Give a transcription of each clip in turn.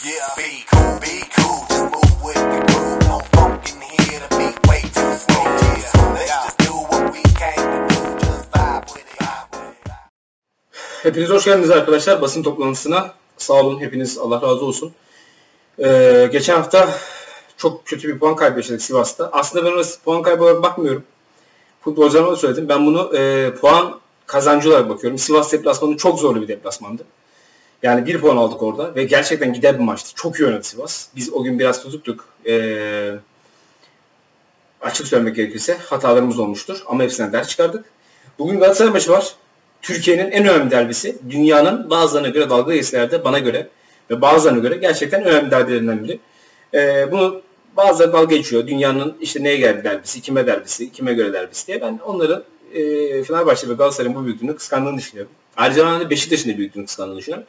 Yeah, be cool, be cool, just move with the groove. No funk in here to be way too smooth. Yeah, let's just do what we came to do, just vibe with it. Vibe with it. Hepiniz hoş geldiniz arkadaşlar basın toplantısına. Sağ olun hepiniz Allah razı olsun. Ee, geçen hafta çok kötü bir puan kaybı yaşadık Sivas'ta. Aslında ben ona puan kaybı olarak bakmıyorum. Futbolcularıma da söyledim. Ben bunu e, puan kazancı olarak bakıyorum. Sivas deplasmanı çok zorlu bir deplasmandı. Yani bir puan aldık orada ve gerçekten gider bir maçtı. Çok iyi oynadı Sivas. Biz o gün biraz tutuktuk. Ee, açık söylemek gerekirse hatalarımız olmuştur. Ama hepsinden ders çıkardık. Bugün Galatasaray maçı var. Türkiye'nin en önemli derbisi. Dünyanın bazılarına göre dalga geçselerde bana göre ve bazılarına göre gerçekten önemli derbilerinden biri. Ee, bunu bazıları dalga geçiyor. Dünyanın işte neye geldi derbisi, kime derbisi, kime göre derbisi diye. Ben onların e, Fenerbahçe ve Galatasaray'ın bu büyüklüğünü kıskandığını düşünüyorum. Ayrıca ben de Beşiktaş'ın da büyüklüğünü kıskandığını düşünüyorum.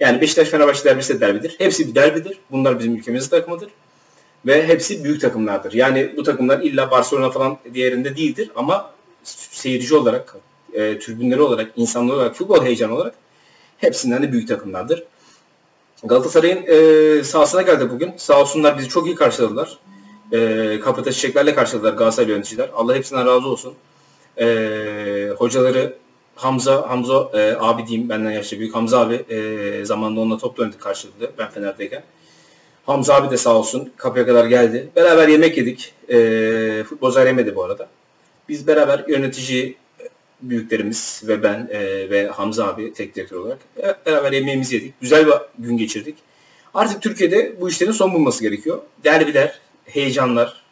Yani Beşiktaş Fenerbahçe derbisi de derbidir. Hepsi bir derbidir. Bunlar bizim ülkemizin takımıdır. Ve hepsi büyük takımlardır. Yani bu takımlar illa Barcelona falan diğerinde değildir ama seyirci olarak, e, tribünleri olarak, insanlar olarak, futbol heyecanı olarak hepsinden de büyük takımlardır. Galatasaray'ın e, sahasına geldi bugün. Sağ olsunlar bizi çok iyi karşıladılar. E, kapıda çiçeklerle karşıladılar Galatasaray yöneticiler. Allah hepsinden razı olsun. E, hocaları Hamza, Hamza e, abi diyeyim benden yaşça büyük. Hamza abi e, zamanında onunla top oynadık karşıladı ben Fener'deyken. Hamza abi de sağ olsun kapıya kadar geldi. Beraber yemek yedik. E, futbolcular yemedi bu arada. Biz beraber yönetici büyüklerimiz ve ben e, ve Hamza abi tek direktör olarak beraber yemeğimizi yedik. Güzel bir gün geçirdik. Artık Türkiye'de bu işlerin son bulması gerekiyor. Derbiler, heyecanlar,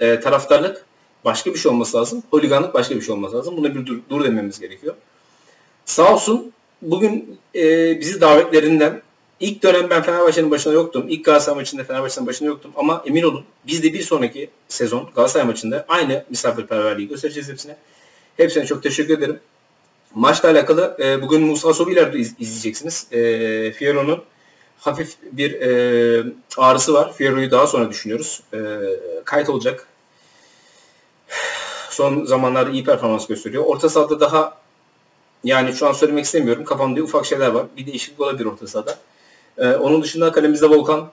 e, taraftarlık başka bir şey olması lazım. Holiganlık başka bir şey olması lazım. Buna bir dur, dur dememiz gerekiyor. Sağ olsun bugün e, bizi davetlerinden ilk dönem ben Fenerbahçe'nin başında yoktum. İlk Galatasaray maçında Fenerbahçe'nin başında yoktum. Ama emin olun biz de bir sonraki sezon Galatasaray maçında aynı misafirperverliği göstereceğiz hepsine. Hepsine çok teşekkür ederim. Maçla alakalı e, bugün Musa Sobiler de iz, izleyeceksiniz. E, Fiero'nun hafif bir e, ağrısı var. Fiero'yu daha sonra düşünüyoruz. E, kayıt olacak. Son zamanlarda iyi performans gösteriyor. Orta sahada daha yani şu an söylemek istemiyorum. Kafamda ufak şeyler var. Bir değişiklik olabilir orta sahada. E, onun dışında kalemizde Volkan.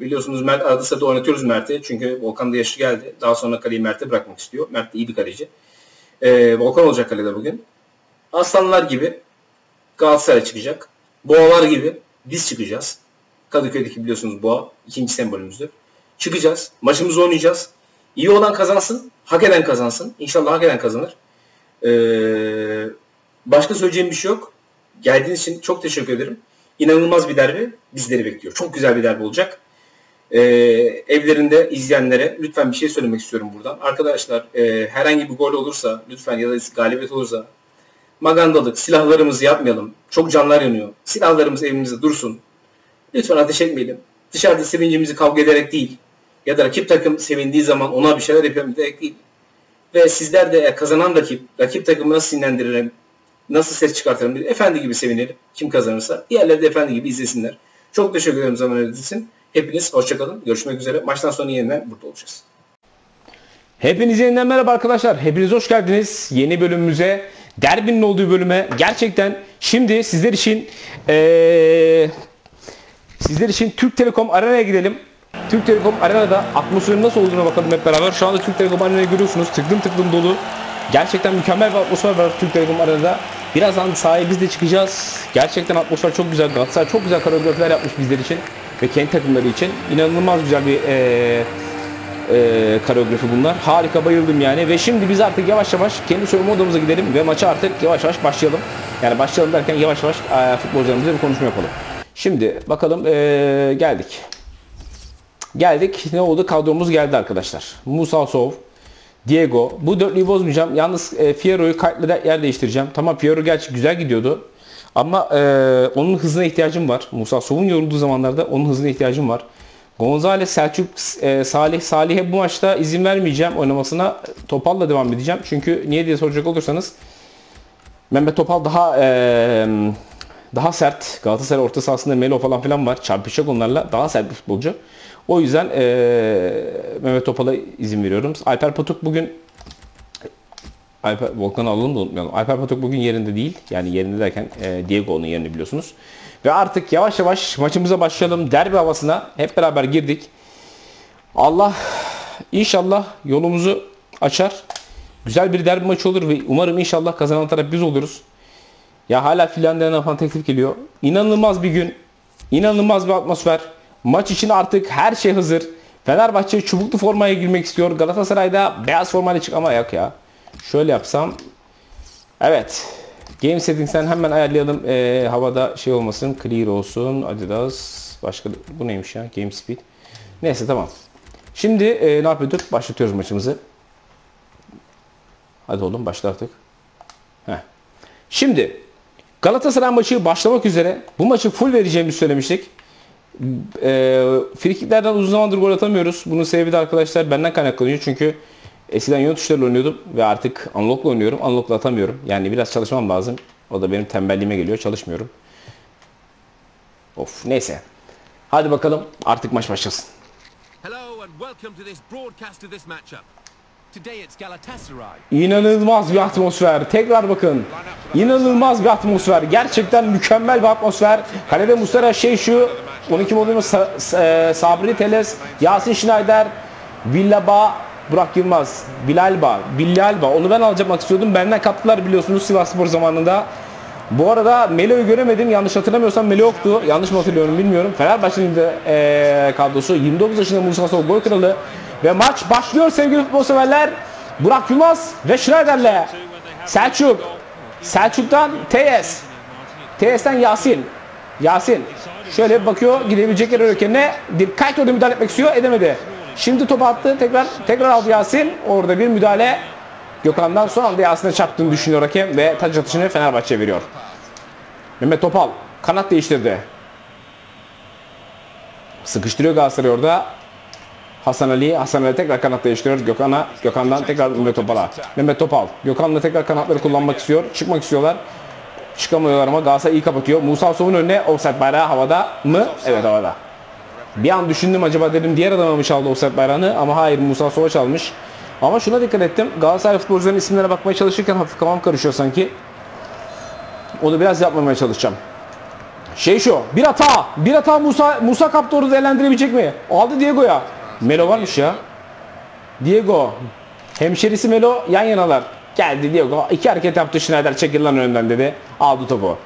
Biliyorsunuz Mert arada sırada oynatıyoruz Mert'i. Çünkü Volkan da yaşı geldi. Daha sonra kaleyi Mert'e bırakmak istiyor. Mert de iyi bir kaleci. E, Volkan olacak kalede bugün. Aslanlar gibi Galatasaray çıkacak. Boğalar gibi biz çıkacağız. Kadıköy'deki biliyorsunuz boğa ikinci sembolümüzdür. Çıkacağız. Maçımızı oynayacağız. İyi olan kazansın. Hak eden kazansın. İnşallah hak eden kazanır. Ee, başka söyleyeceğim bir şey yok. Geldiğiniz için çok teşekkür ederim. İnanılmaz bir derbi bizleri bekliyor. Çok güzel bir derbi olacak. Ee, evlerinde izleyenlere lütfen bir şey söylemek istiyorum buradan. Arkadaşlar e, herhangi bir gol olursa lütfen ya da galibiyet olursa magandalık, silahlarımızı yapmayalım. Çok canlar yanıyor. Silahlarımız evimizde dursun. Lütfen ateş etmeyelim. Dışarıda sevincimizi kavga ederek değil ya da rakip takım sevindiği zaman ona bir şeyler yapalım diyerek değil. Ve sizler de kazanan rakip, rakip takımı nasıl sinirlendirelim, nasıl ses çıkartalım diye efendi gibi sevinelim. Kim kazanırsa. Diğerleri de efendi gibi izlesinler. Çok teşekkür ederim zaman için. Hepiniz hoşçakalın. Görüşmek üzere. Maçtan sonra yeniden burada olacağız. Hepinize yeniden merhaba arkadaşlar. Hepiniz hoş geldiniz yeni bölümümüze. Derbinin olduğu bölüme. Gerçekten şimdi sizler için eee, sizler için Türk Telekom Arena'ya gidelim. Türk Telekom Arena'da atmosferin nasıl olduğuna bakalım hep beraber. Şu anda Türk Telekom Arena'yı görüyorsunuz. Tıklım tıklım dolu. Gerçekten mükemmel bir atmosfer var Türk Telekom Arena'da. Birazdan sahaya biz de çıkacağız. Gerçekten atmosfer çok güzel. Galatasaray çok güzel koreografiler yapmış bizler için ve kendi takımları için. İnanılmaz güzel bir eee e, koreografi bunlar. Harika bayıldım yani ve şimdi biz artık yavaş yavaş kendi soyunma odamıza gidelim ve maça artık yavaş yavaş başlayalım. Yani başlayalım derken yavaş yavaş e, futbolcularımızla bir konuşma yapalım. Şimdi bakalım e, geldik. Geldik. Ne oldu? Kadromuz geldi arkadaşlar. Musa Sov, Diego. Bu dörtlüyü bozmayacağım. Yalnız e, Fierro'yu kayıtla yer değiştireceğim. Tamam Fierro gerçi güzel gidiyordu. Ama e, onun hızına ihtiyacım var. Musa Sov'un yorulduğu zamanlarda onun hızına ihtiyacım var. Gonzales, Selçuk, e, Salih, Salih'e bu maçta izin vermeyeceğim oynamasına. Topal'la devam edeceğim. Çünkü niye diye soracak olursanız Mehmet Topal daha e, daha sert. Galatasaray orta sahasında Melo falan filan var. Çarpışacak onlarla. Daha sert bir futbolcu. O yüzden e, Mehmet Topal'a izin veriyorum. Alper Patuk bugün Alper, Volkan'ı alalım da unutmayalım. Alper Patuk bugün yerinde değil. Yani yerinde derken e, Diego onun yerini biliyorsunuz. Ve artık yavaş yavaş maçımıza başlayalım. Derbi havasına hep beraber girdik. Allah inşallah yolumuzu açar. Güzel bir derbi maçı olur ve umarım inşallah kazanan taraf biz oluruz. Ya hala Finlandiya'dan falan teklif geliyor. İnanılmaz bir gün. İnanılmaz bir atmosfer. Maç için artık her şey hazır. Fenerbahçe çubuklu formaya girmek istiyor. Galatasaray'da beyaz formayla çık ama yok ya. Şöyle yapsam. Evet. Game settings'ten hemen ayarlayalım. Ee, havada şey olmasın. Clear olsun. Adidas. Başka bu neymiş ya? Game speed. Neyse tamam. Şimdi e, ne yapıyorduk? Başlatıyoruz maçımızı. Hadi oğlum başla artık. Heh. Şimdi Galatasaray maçı başlamak üzere. Bu maçı full vereceğimizi söylemiştik. E, frikiklerden uzun zamandır gol atamıyoruz. Bunun sebebi de arkadaşlar benden kaynaklanıyor. Çünkü eskiden yön tuşlarıyla oynuyordum ve artık unlock'la oynuyorum. Unlock'la atamıyorum. Yani biraz çalışmam lazım. O da benim tembelliğime geliyor. Çalışmıyorum. Of neyse. Hadi bakalım artık maç başlasın. İnanılmaz bir atmosfer. Tekrar bakın. İnanılmaz bir atmosfer. Gerçekten mükemmel bir atmosfer. Kalede Muslera şey şu 12 modunu Sa- Sa- e, Sabri Teles, Yasin Schneider, Villaba, Burak Yılmaz, Bilalba, Bilalba. Onu ben alacak istiyordum. Benden kaptılar biliyorsunuz Sivasspor zamanında. Bu arada Melo'yu göremedim. Yanlış hatırlamıyorsam Melo yoktu. Yanlış mı hatırlıyorum bilmiyorum. Fenerbahçe'nin de eee kadrosu 29 yaşında Musa Sol gol kralı. Ve maç başlıyor sevgili futbol severler. Burak Yılmaz ve Schneider'le. Selçuk. Selçuk'tan TS. TS'ten Yasin. Yasin. Şöyle bakıyor gidebilecek yer ararken Dikkat orada müdahale etmek istiyor edemedi. Şimdi topu attı tekrar tekrar aldı Yasin. Orada bir müdahale Gökhan'dan son anda Yasin'e çarptığını düşünüyor hakem ve taç atışını Fenerbahçe veriyor. Mehmet Topal kanat değiştirdi. Sıkıştırıyor Galatasaray orada. Hasan Ali, Hasan Ali tekrar kanat değiştiriyor. Gökhan'a, Gökhan'dan tekrar Mehmet Topal'a. Mehmet Topal, Gökhan'la tekrar kanatları kullanmak istiyor. Çıkmak istiyorlar. Çıkamıyorlar ama Galatasaray iyi kapatıyor. Musa Sov'un önüne offside bayrağı havada mı? Evet havada. Bir an düşündüm acaba dedim diğer adama mı çaldı offside bayrağını ama hayır Musa Sov'a çalmış. Ama şuna dikkat ettim. Galatasaray futbolcuların isimlerine bakmaya çalışırken hafif kafam karışıyor sanki. Onu biraz yapmamaya çalışacağım. Şey şu. Bir hata. Bir hata Musa Musa kaptı orada değerlendirebilecek mi? Aldı Diego'ya. Melo varmış ya. Diego. Hemşerisi Melo yan yanalar. Geldi Diego. iki hareket yaptı Schneider çekil lan önümden dedi. Aldı topu.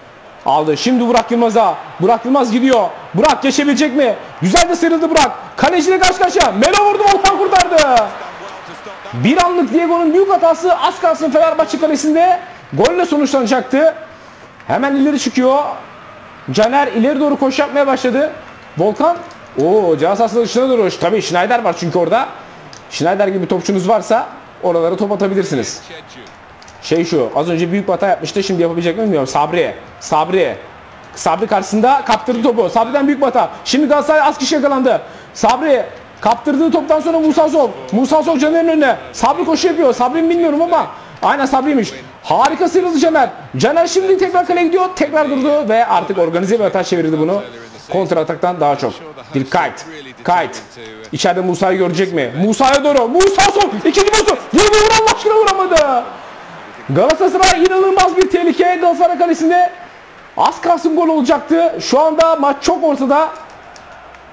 Aldı. Şimdi Burak Yılmaz'a. Burak Yılmaz gidiyor. Burak geçebilecek mi? Güzel de sıyrıldı Burak. Kaleciyle karşı karşıya. Melo vurdu Volkan kurtardı. Bir anlık Diego'nun büyük hatası az kalsın Fenerbahçe kalesinde golle sonuçlanacaktı. Hemen ileri çıkıyor. Caner ileri doğru koşu yapmaya başladı. Volkan o cihaz aslında dışına doğru. Tabii Schneider var çünkü orada. Schneider gibi topçunuz varsa oralara top atabilirsiniz. Şey şu az önce büyük hata yapmıştı şimdi yapabilecek mi bilmiyorum. Sabri. Sabri. Sabri karşısında kaptırdı topu. Sabri'den büyük hata. Şimdi Galatasaray az kişi yakalandı. Sabri kaptırdığı toptan sonra Musa Sol. Musa Sol Caner'in önüne. Sabri koşu yapıyor. Sabri mi bilmiyorum ama aynen Sabri'ymiş. Harika sıyrıldı Caner. Caner şimdi tekrar kaleye gidiyor. Tekrar durdu ve artık organize bir hata çevirdi bunu. Kontra ataktan daha çok. Bir kayıt. Kayıt. İçeride Musa'yı görecek mi? Musa'ya doğru. Musa Sol. İkinci bozu. Vurdu vur Allah aşkına vuramadı. Galatasaray inanılmaz bir tehlike Galatasaray kalesinde. Az kalsın gol olacaktı. Şu anda maç çok ortada.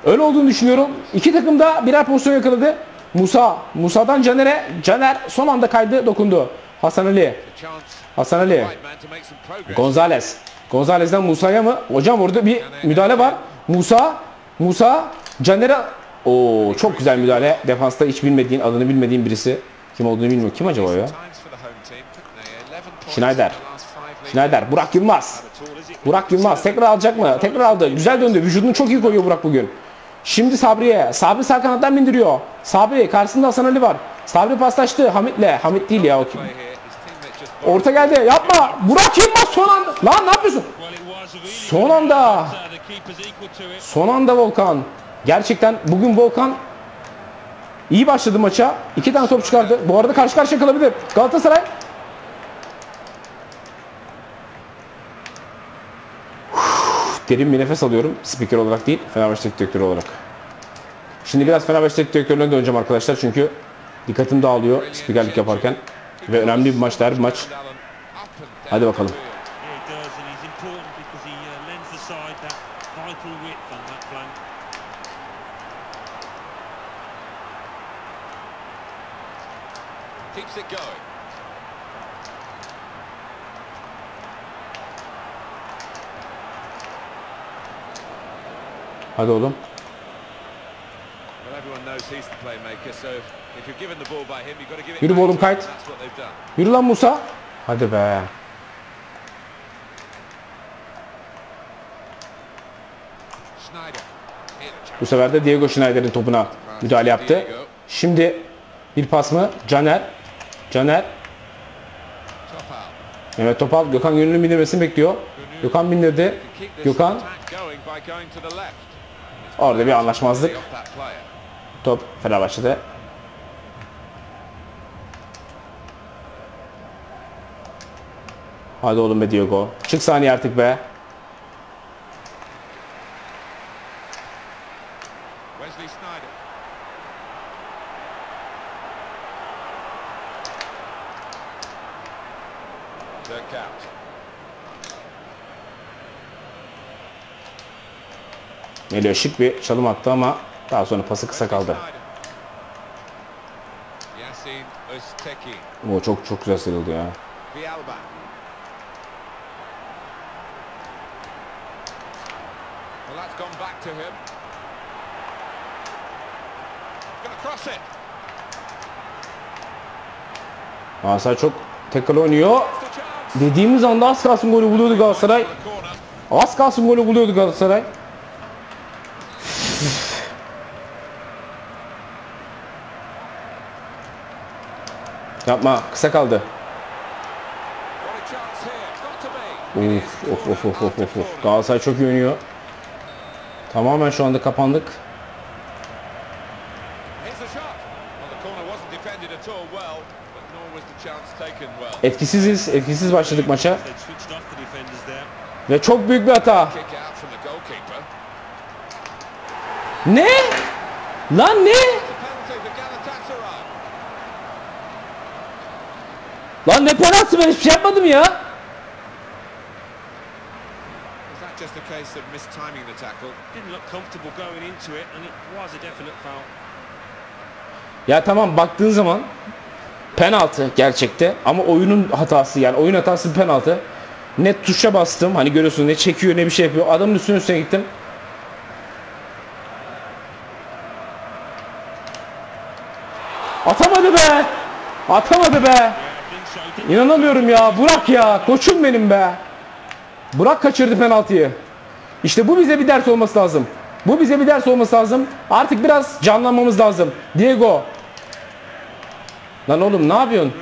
Öyle olduğunu düşünüyorum. İki takım da birer pozisyon yakaladı. Musa, Musa'dan Caner'e. Caner son anda kaydı, dokundu. Hasan Ali. Hasan Ali. Gonzales. Gonzales'den Musa'ya mı? Hocam orada bir müdahale var. Musa, Musa, Caner'e... Oo çok güzel müdahale. Defansta hiç bilmediğin, adını bilmediğin birisi. Kim olduğunu bilmiyorum. Kim acaba ya? Times for the home team, couldn't they? 11 points Schneider. Schneider, Burak Yılmaz. Burak Yılmaz tekrar alacak mı? Tekrar aldı. Güzel döndü. Vücudunu çok iyi koyuyor Burak bugün. Şimdi Sabri'ye. Sabri sağ kanattan bindiriyor. Sabri karşısında Hasan Ali var. Sabri paslaştı Hamit'le. Hamit değil ya o kim? play here. His teammate just Orta geldi. Yapma. Burak Yılmaz son anda. Lan ne yapıyorsun? Son anda. Son anda Volkan. Gerçekten bugün Volkan iyi başladı maça. İki tane top çıkardı. Bu arada karşı karşıya kalabilir. Galatasaray derin bir nefes alıyorum. Spiker olarak değil, Fenerbahçe direktörü olarak. Şimdi biraz Fenerbahçe direktörüne döneceğim arkadaşlar çünkü dikkatim dağılıyor spikerlik yaparken. Ve önemli bir maç, der bir maç. Hadi bakalım. Hadi oğlum. Yürü oğlum, kayıt. Yürü lan Musa. Hadi be. Bu sefer de Diego Schneider'in topuna müdahale yaptı. Şimdi bir pas mı? Caner. Caner. Mehmet Topal Gökhan Gönül'ün bindirmesini bekliyor. Gökhan bindirdi. Gökhan orada bir anlaşmazlık. Top Fenerbahçe'de. Hadi oğlum be Diego. Çık saniye artık be. Melio şık bir çalım attı ama daha sonra pası kısa kaldı. O çok çok güzel sıyrıldı ya. Galatasaray çok tekrar oynuyor. Dediğimiz anda az kalsın golü buluyordu Galatasaray. Az kalsın golü buluyordu Galatasaray. Yapma kısa kaldı. Of of of of of of. Galatasaray çok iyi oynuyor. Tamamen şu anda kapandık. Etkisiziz. Etkisiz başladık maça. Ve çok büyük bir hata. Ne? Lan ne? It's a penalty for Galatasaray. Lan ne penaltı ben hiçbir şey yapmadım ya. Is that just a case of mistiming the tackle? Didn't look comfortable going into it, and it was a definite foul. Ya tamam baktığın zaman penaltı gerçekte ama oyunun hatası yani oyun hatası penaltı. Ne tuşa bastım hani görüyorsun ne çekiyor ne bir şey yapıyor. Adamın üstüne üstüne gittim. Atamadı be. Atamadı be. İnanamıyorum ya. Burak ya. Koçum benim be. Burak kaçırdı penaltıyı. İşte bu bize bir ders olması lazım. Bu bize bir ders olması lazım. Artık biraz canlanmamız lazım. Diego. Lan oğlum ne yapıyorsun?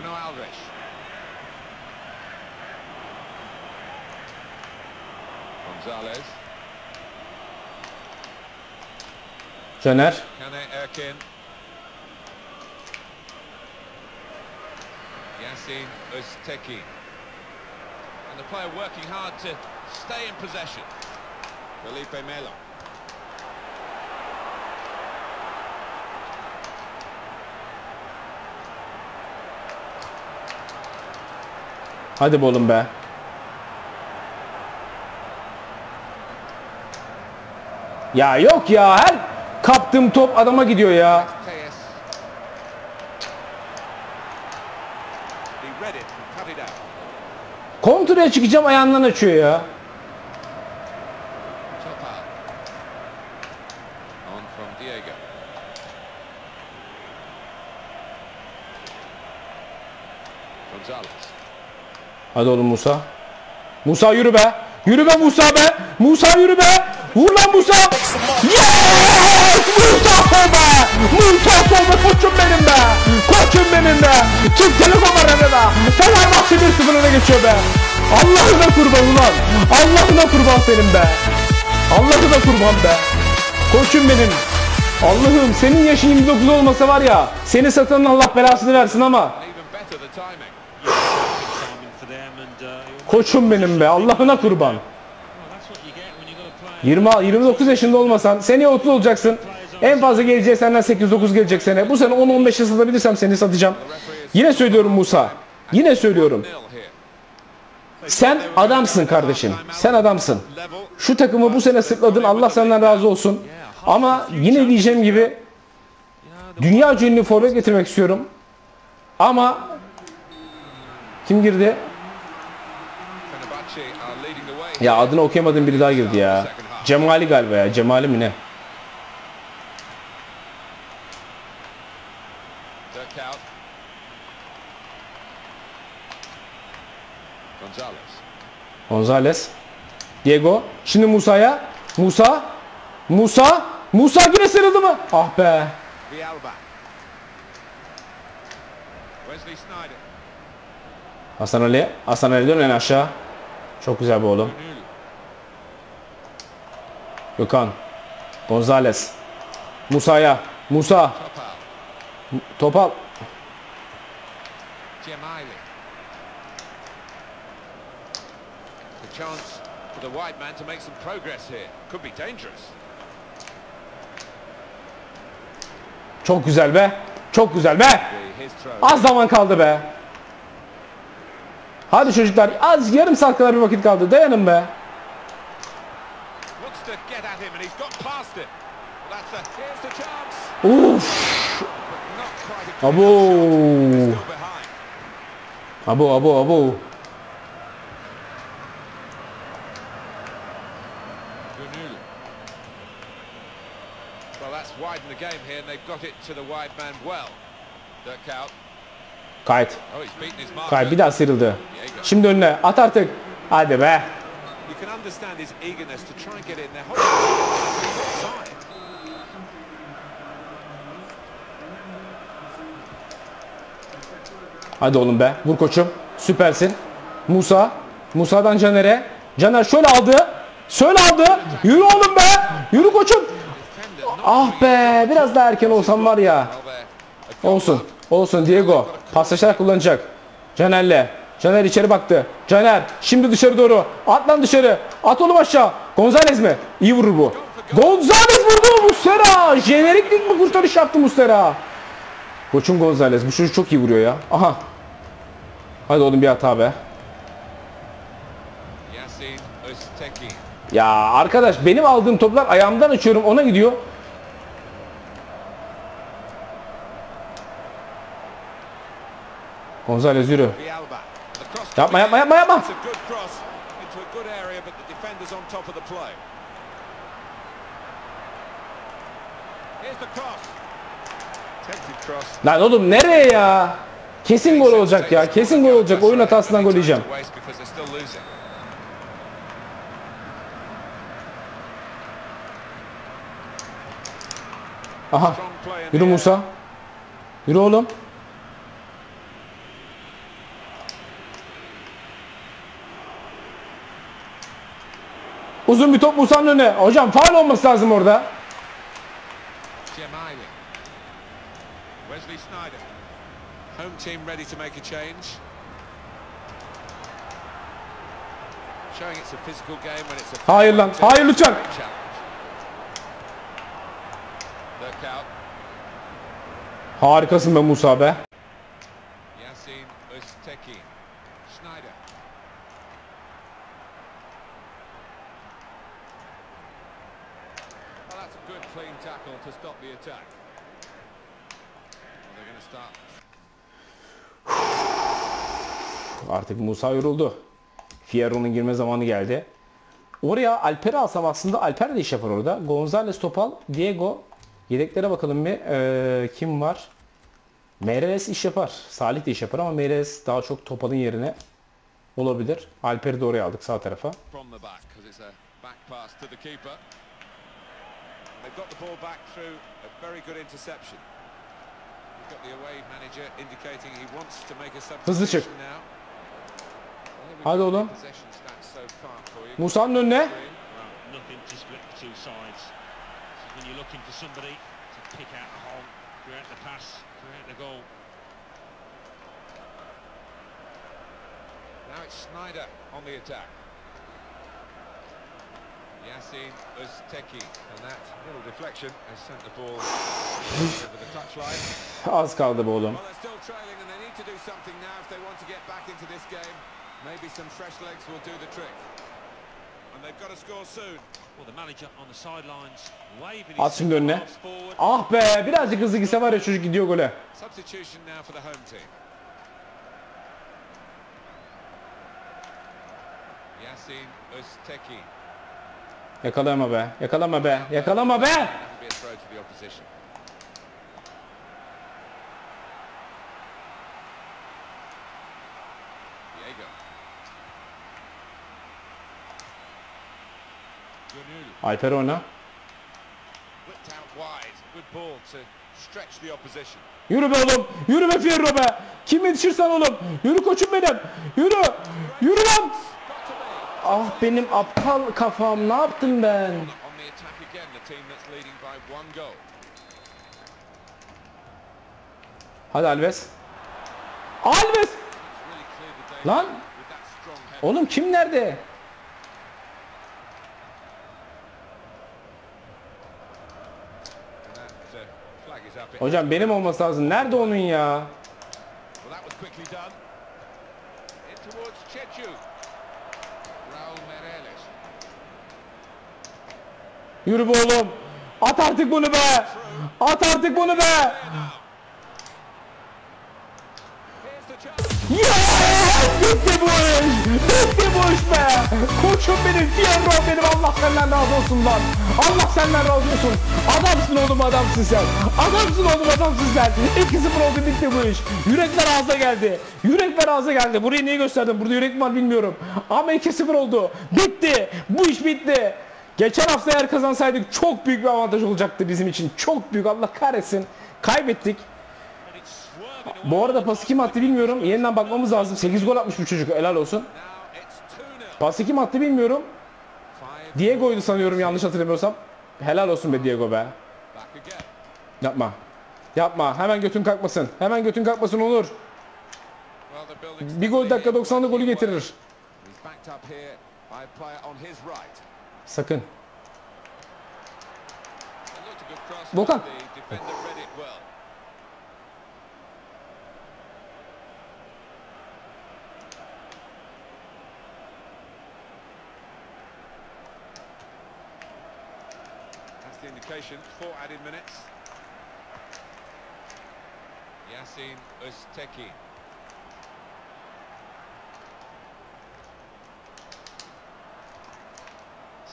Caner. Yasin Özteki. And the player working hard to stay in possession. Felipe Melo. Hadi be oğlum be. Ya yok ya her kaptığım top adama gidiyor ya. Kontraya çıkacağım ayağından açıyor ya. Hadi oğlum Musa. Musa yürü be. Yürü be Musa be. Musa yürü be. Vur lan Musa. Yes! Musa be. Musa be. Koçum benim be. Koçum benim be. Türk Telekom arenada. Fenerbahçe 1-0 öne geçiyor be. Allah'ına kurban ulan. Allah'ına kurban senin be. Allah'ına kurban be. Koçum benim. Allah'ım senin yaşın 29 olmasa var ya seni satan Allah belasını versin ama koçum benim be Allah'ına kurban. well, that's what you get when you got to play. 20 29 yaşında olmasan seneye 30 olacaksın. En fazla geleceği senden 8-9 gelecek sene. Bu sene 10-15 satabilirsem seni satacağım. Yine söylüyorum Musa. Yine söylüyorum. Sen adamsın kardeşim. Sen adamsın. Şu takımı bu sene sırtladın. Allah senden razı olsun. Ama yine diyeceğim gibi dünya ünlü forvet getirmek istiyorum. Ama kim girdi? Ya adını okuyamadığım biri daha girdi ya. Cemali galiba ya. Cemali mi ne? Gonzales. Diego. Şimdi Musa'ya. Musa. Musa. Musa yine sarıldı mı? Ah be. Hasan Ali. Hasan Ali dön en aşağı. Çok güzel bu oğlum. Gökhan. Gonzales. Musa'ya. Musa. Topal. Topal. Gemili. The chance for the wide man to make some progress here. Could be dangerous. Çok güzel be. Çok güzel be. Az zaman kaldı be. Hadi çocuklar az yarım saat kadar bir vakit kaldı. Dayanın be. Wants to get at him and he's got past it. Well, that's a, here's the chance. Uf. Not quite a Abo. still behind. Abo abo abo. Gunulu. Well, that's widened the game here, and they've got it to the wide man well. Dirk out. Kayıt. Oh. Kayıt bir daha sıyrıldı. Şimdi önüne at artık. Hadi be. You can understand his eagerness to try and get in there. Hold on. Offside. Hadi oğlum be. Vur koçum. Süpersin. Musa. Musa'dan Caner'e. Caner şöyle aldı. Şöyle aldı. Yürü oğlum be. Yürü koçum. Ah be. Biraz daha erken olsam var ya. Olsun. Olsun Diego. Paslaşarak kullanacak. Caner'le. Caner içeri baktı. Caner şimdi dışarı doğru. At lan dışarı. At oğlum aşağı. Gonzalez mi? İyi vurur bu. Gonzalez vurdu Mustera. Jeneriklik mi kurtarış yaptı Mustera? Koçum Gonzalez. Bu çocuk çok iyi vuruyor ya. Aha. Hadi oğlum bir hata be. Ya arkadaş benim aldığım toplar ayağımdan açıyorum ona gidiyor. Gonzalez yürü. Villalba. The cross Yapma coming yapma in. yapma yapma. It's a good cross into a good area, but the defender's on top of the play. Here's the cross. Tempted cross. Lan oğlum nereye ya? Kesin gol olacak ya. Kesin gol olacak. Oyun hatasından gol yiyeceğim. Aha. Yürü. Musa. Yürü oğlum. Uzun bir top Musa'nın önüne. Hocam faul olması lazım orada. Wesley Snyder. Home team ready to make a change. Showing it's a physical game when it's a Hayır lan. Hayır lütfen. Harikasın be Musa be. Yasin Özteki. Schneider. Well, that's a good tackle to stop the attack. Well, they're going to start Artık Musa yoruldu. Fierro'nun girme zamanı geldi. Oraya Alper'i alsam aslında Alper de iş yapar orada. Gonzales Topal, Diego. Yedeklere bakalım bir. Ee, kim var? Meireles iş yapar. Salih de iş yapar ama Meireles daha çok Topal'ın yerine olabilir. Alper'i de oraya aldık sağ tarafa. They've got the ball back through a very good interception. You've got the away manager indicating he wants to make a Hızlı çık. substitution now. Well, we've Hadi got the oğlum. possession stats so far for you. Musa'nın önüne. Nothing to split the two sides. When you're looking for somebody to pick out the hole, create the pass, create the goal. Now it's Snyder on the attack. Yasin Özteki and that little deflection has sent the ball over the touchline. Az kaldı bu oğlum. Well, they're still trailing and they need to do something now if they want to get back into this game. Maybe some fresh legs will do the trick. And they've got to score soon. Well, the manager on the sidelines waving At his şimdi önüne. Ah be birazcık hızlı gitse var ya çocuk gidiyor gole. Substitution now for the home team. Yasin Özteki. Yakalama be. Yakalama be. Yakalama be. Alper oyna. Yürü be oğlum. Yürü be Fierro be. Kim yetişirsen oğlum. Yürü koçum benim. Yürü. Yürü lan. Ah benim aptal kafam. Ne yaptım ben? Hadi Alves. Alves. Lan. Oğlum kim nerede? Hocam benim olması lazım. Nerede onun ya? Well, that was quickly done. In towards Chechu. Raul Meireles. Yürü be oğlum. At artık bunu be. At artık bunu be. Yes! Bitti bu iş! Bitti bu iş be! Koçum benim, Fierro benim, Allah senden razı olsun lan! Allah senden razı olsun! Adamsın oğlum adamsın sen! Adamsın oğlum adamsın sen! 2-0 oldu bitti bu iş! Yürekler ağza geldi! Yürekler ağza geldi! Burayı niye gösterdim? Burada yürek mi var bilmiyorum. Ama 2-0 oldu! Bitti! Bu iş bitti! Geçen hafta eğer kazansaydık çok büyük bir avantaj olacaktı bizim için. Çok büyük Allah kahretsin. Kaybettik. Bu arada pası kim attı bilmiyorum. Yeniden bakmamız lazım. 8 gol atmış bu çocuk. Helal olsun. Now it's 2-0. Pası kim attı bilmiyorum. Diego'ydu sanıyorum yanlış hatırlamıyorsam. Helal olsun be Diego be. Yapma. Yapma. Hemen götün kalkmasın. Hemen götün kalkmasın building's Bir gol dakika hit 90'da golü getirir. Sakın. It looked a good cross. Volkan. but The defender read it well. That's the indication. Four added minutes. Yasin Özteki.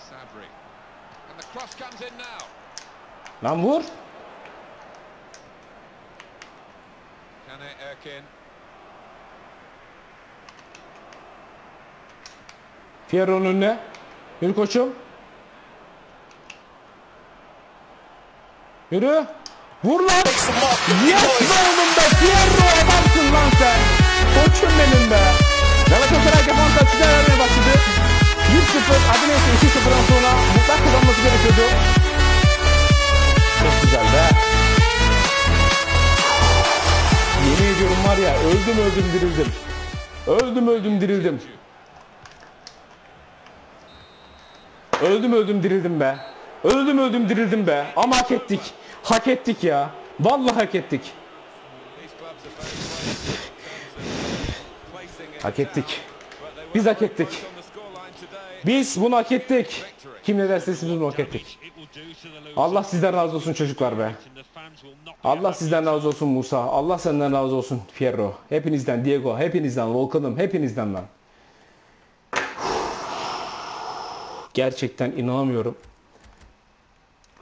Sabri. And the cross comes in now. Lan vur. Fierro'nun önüne. Yürü koçum. Yürü. Vur lan. Yes be oğlum be. Fierro adamsın lan sen. Koçum benim be. Galatasaray defans açıdan vermeye başladı. 1-0. Hadi neyse 2-0'dan sonra mutlak kazanması gerekiyordu. Çok güzel be. Yemin ediyorum var ya öldüm öldüm dirildim. Öldüm öldüm dirildim. Öldüm öldüm dirildim be. Öldüm öldüm dirildim be. Ama hak ettik. Hak ettik ya. Vallahi hak ettik. Hak ettik. Biz hak ettik. close on the scoreline today. Biz bunu hak ettik. Kim ne derse biz bunu hak ettik. Allah sizden razı olsun çocuklar be. Allah sizden razı olsun Musa. Allah senden razı olsun Fierro. Hepinizden Diego. Hepinizden Volkan'ım. Hepinizden lan. Gerçekten inanamıyorum.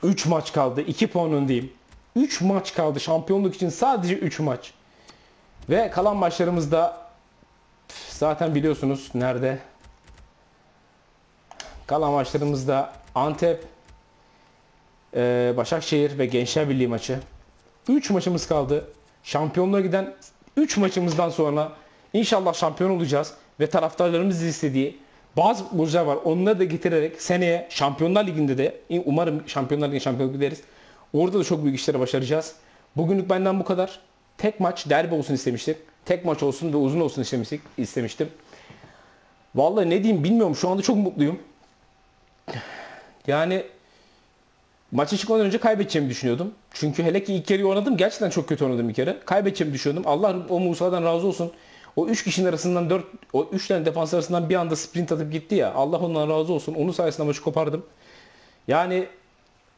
3 maç kaldı. 2 puan öndeyim. 3 maç kaldı. Şampiyonluk için sadece 3 maç. Ve kalan maçlarımızda zaten biliyorsunuz nerede? Kalan maçlarımızda Antep, ee, Başakşehir ve Gençler Birliği maçı. 3 maçımız kaldı. Şampiyonluğa giden 3 maçımızdan sonra inşallah şampiyon olacağız ve taraftarlarımız istediği bazı futbolcular var. Onları da getirerek seneye Şampiyonlar Ligi'nde de umarım Şampiyonlar Ligi şampiyonluk gideriz. Orada da çok büyük işlere başaracağız. Bugünlük benden bu kadar. Tek maç derbi olsun istemiştik. Tek maç olsun ve uzun olsun istemiştik, istemiştim. Vallahi ne diyeyim bilmiyorum. Şu anda çok mutluyum. Yani Maça çıkmadan önce kaybedeceğimi düşünüyordum. Çünkü hele ki ilk kere oynadım gerçekten çok kötü oynadım bir kere. Kaybedeceğimi düşünüyordum. Allah o Musa'dan razı olsun. O 3 kişinin arasından 4 o 3 tane defans arasından bir anda sprint atıp gitti ya. Allah ondan razı olsun. Onun sayesinde maçı kopardım. Yani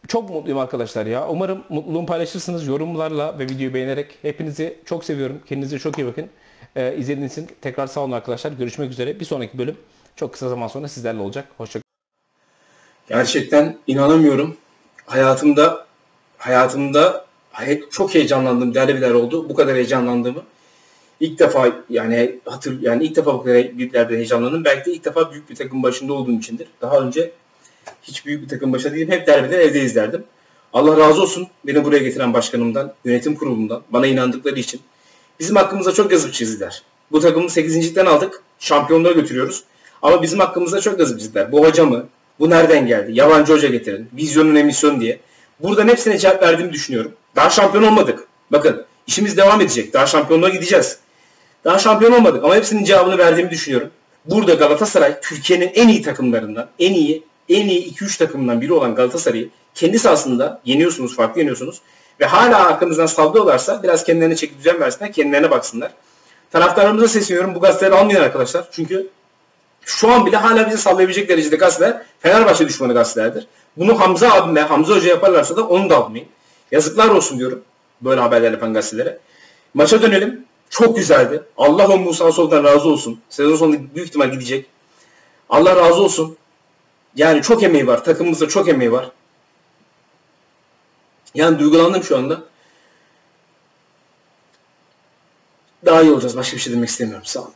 çok mutluyum arkadaşlar ya. Umarım mutluluğumu paylaşırsınız yorumlarla ve videoyu beğenerek. Hepinizi çok seviyorum. Kendinize çok iyi bakın. Ee, izlediğiniz için tekrar sağ olun arkadaşlar. Görüşmek üzere. Bir sonraki bölüm çok kısa zaman sonra sizlerle olacak. Hoşçakalın. Gerçekten inanamıyorum. Hayatımda hayatımda çok heyecanlandığım derbiler oldu. Bu kadar heyecanlandığımı ilk defa yani hatır yani ilk defa bu kadar büyüklerde heyecanlandım. Belki de ilk defa büyük bir takım başında olduğum içindir. Daha önce hiç büyük bir takım başında değilim. Hep derbileri evde izlerdim. Allah razı olsun beni buraya getiren başkanımdan, yönetim kurulundan, bana inandıkları için. Bizim hakkımızda çok yazıp çizdiler. Bu takımı 8.likten aldık. Şampiyonluğa götürüyoruz. Ama bizim hakkımızda çok yazıp çizdiler. Bu hoca mı? Bu nereden geldi? Yabancı hoca getirin. Vizyonun emisyon diye. Buradan hepsine cevap verdiğimi düşünüyorum. Daha şampiyon olmadık. Bakın işimiz devam edecek. Daha şampiyonluğa gideceğiz. Daha şampiyon olmadık ama hepsinin cevabını verdiğimi düşünüyorum. Burada Galatasaray Türkiye'nin en iyi takımlarından, en iyi en iyi 2-3 takımından biri olan Galatasaray'ı kendi sahasında yeniyorsunuz, farklı yeniyorsunuz. Ve hala arkamızdan sallıyorlarsa biraz kendilerine çeki düzen versinler, kendilerine baksınlar. Taraftarlarımıza sesleniyorum. Bu gazeteleri almayın arkadaşlar. Çünkü şu an bile hala bizi sallayabilecek derecede gazeteler Fenerbahçe düşmanı gazetelerdir. Bunu Hamza abime, Hamza Hoca yaparlarsa da onu da almayın. Yazıklar olsun diyorum böyle haberler yapan gazetelere. Maça dönelim. Çok güzeldi. Allah o Musa Sol'dan razı olsun. Sezon sonunda büyük ihtimal gidecek. Allah razı olsun. Yani çok emeği var. Takımımızda çok emeği var. Yani duygulandım şu anda. Daha iyi olacağız. Başka bir şey demek istemiyorum. Sağ olun.